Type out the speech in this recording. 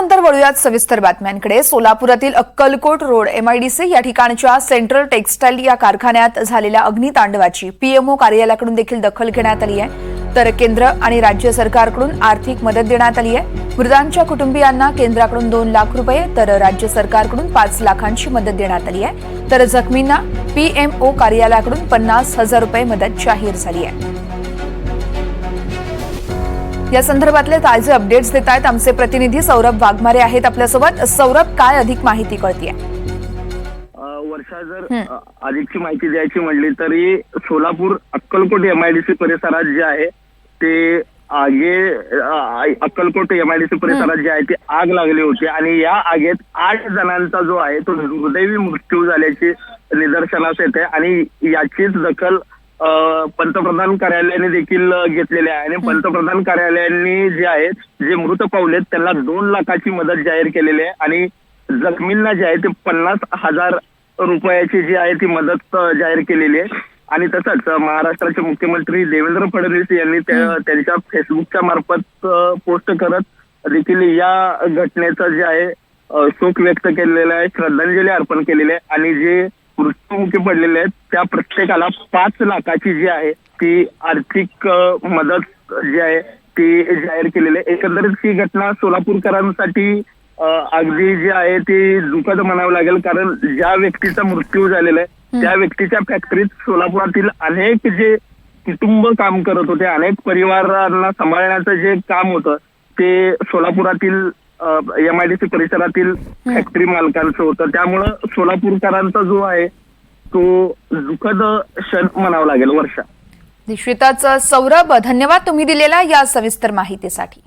नंतर वळूयात सविस्तर बातम्यांकडे. सोलापुरातील अक्कलकोट रोड एमआयडीसी या ठिकाणच्या सेंट्रल टेक्सटाईल या कारखान्यात झालेल्या अग्नितांडवाची पीएमओ कार्यालयाकडून देखील दखल घेण्यात आली आहे. तर केंद्र आणि राज्य सरकारकडून आर्थिक मदत देण्यात आली आहे. मृतांच्या कुटुंबियांना केंद्राकडून दोन लाख रुपये तर राज्य सरकारकडून पाच लाखांची मदत देण्यात आली आहे. तर जखमींना पीएमओ कार्यालयाकडून पन्नास हजार रुपये मदत जाहीर झाली आहे. या संदर्भातले ताजे अपडेट्स देत आहेत आमचे प्रतिनिधी सौरभ वाघमारे आहेत आपल्यासोबत. सौरभ काय अधिक माहिती कळतीये? वर्षा जर अधिकची माहिती द्यायची म्हणली तरी सोलापूर अक्कलकोट एमआयडीसी परिसरात जे आहे ते आगे अक्कलकोट एमआयडीसी परिसरात जे आहे ते आग लागली होती आणि या आगीत आठ जणांचा जो आहे तो दुर्दैवी मृत्यू झाल्याची निदर्शनास येते आणि याचीच दखल पंतप्रधान कार्यालयाने देखील घेतलेली आहे. आणि पंतप्रधान कार्यालयांनी जे आहेत जे मृत पावलेत त्यांना दोन लाखाची मदत जाहीर केलेली आहे. आणि जखमींना जे आहे ते पन्नास हजार रुपयाची जी आहे ती मदत जाहीर केलेली आहे. आणि तसंच महाराष्ट्राचे मुख्यमंत्री देवेंद्र फडणवीस यांनी त्या- त्यांच्या फेसबुकच्या मार्फत पोस्ट करत देखील या घटनेचं जे आहे शोक व्यक्त केलेला आहे श्रद्धांजली अर्पण केलेली आहे. आणि जे मृत्यूमुखी पडलेले आहेत. त्या प्रत्येकाला पाच लाखाची जी आहे ती आर्थिक मदत जी आहे ती जाहीर केलेली आहे. एकंदरीत ही घटना सोलापूरकरांसाठी अगदी जी आहे ती दुःखद म्हणावं लागेल. कारण ज्या व्यक्तीचा मृत्यू झालेला आहे त्या व्यक्तीच्या फॅक्टरीत सोलापुरातील अनेक जे कुटुंब काम करत होते अनेक परिवारांना सांभाळण्याचं जे काम होतं ते सोलापुरातील एमआयडीसी परिसरातील फॅक्टरी मालकांचं होतं. त्यामुळं सोलापूरकरांचा जो आहे तो दुःखद क्षण म्हणावा लागेल वर्षा. निश्चितच सौरभ धन्यवाद तुम्ही दिलेल्या या सविस्तर माहितीसाठी.